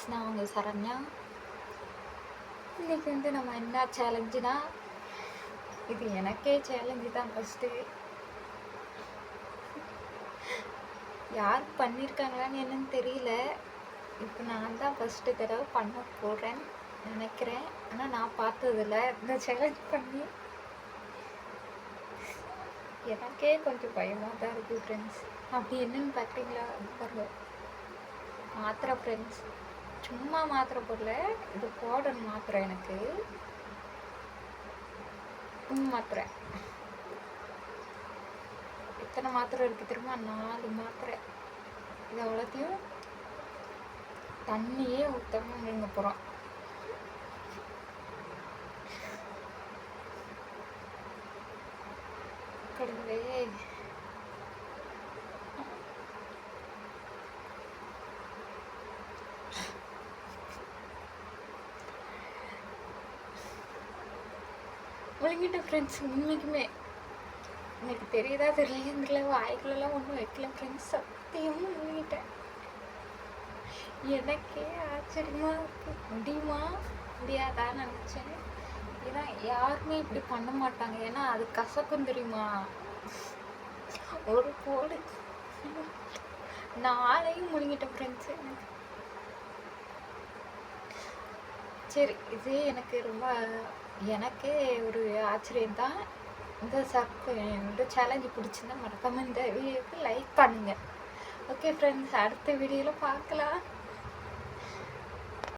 Friends நான் உங்கள் சரண்யா. இன்றைக்கி வந்து நம்ம என்ன சேலஞ்சுனா இது எனக்கே சேலஞ்சு தான் ஃபஸ்ட்டு யார் பண்ணியிருக்காங்களான்னு என்னன்னு தெரியல. இப்போ நான் தான் ஃபஸ்ட்டு தடவை பண்ண போகிறேன் நினைக்கிறேன். ஆனால் நான் பார்த்ததில்ல. இந்த சேலஞ்ச் பண்ணி. எனக்கே கொஞ்சம் பயமாக தான் இருக்குது ஃப்ரெண்ட்ஸ் அப்படி என்னன்னு பார்த்தீங்களா பாருங்க. மாத்திரை ஃப்ரெண்ட்ஸ் சும்மா மாத்திரை போடல இது போடணும் மாத்திரை எனக்கு. உம் மாத்திரை எத்தனை மாத்திரை இருக்குது தெரியுமா? நாலு மாத்திரை. இது அவ்வளோத்தையும் தண்ணியே ஊற்றாம முழுங்க போகிறோம் கடவுளே. முழுங்கிட்ட ஃப்ரெண்ட்ஸ் உண்மைக்குமே. எனக்கு தெரியுதா தெரியல வாய்க்குள்ளெல்லாம் ஒன்றும் வைக்கல ஃப்ரெண்ட்ஸ் சத்தியமும் முழுங்கிட்டேன் எனக்கே ஆச்சரியமா இருக்கு. முடியுமா? முடியாதான்னு நினச்சேன். ஏன்னா யாருமே இப்படி பண்ண மாட்டாங்க. ஏன்னா அது கசக்கும் தெரியுமா? ஒரு போடு நாளையும் முழுங்கிட்டேன் ஃப்ரெண்ட்ஸ் எனக்கு சரி இதே எனக்கு ரொம்ப எனக்கு ஒரு ஆச்சரியம் தான் இந்த சர்க்கு என்னோட சேலஞ்சு பிடிச்சிருந்தா மறக்காமல் இந்த வீடியோக்கு லைக் பண்ணுங்கள் ஓகே ஃப்ரெண்ட்ஸ் அடுத்த வீடியோவில் பார்க்கலாம்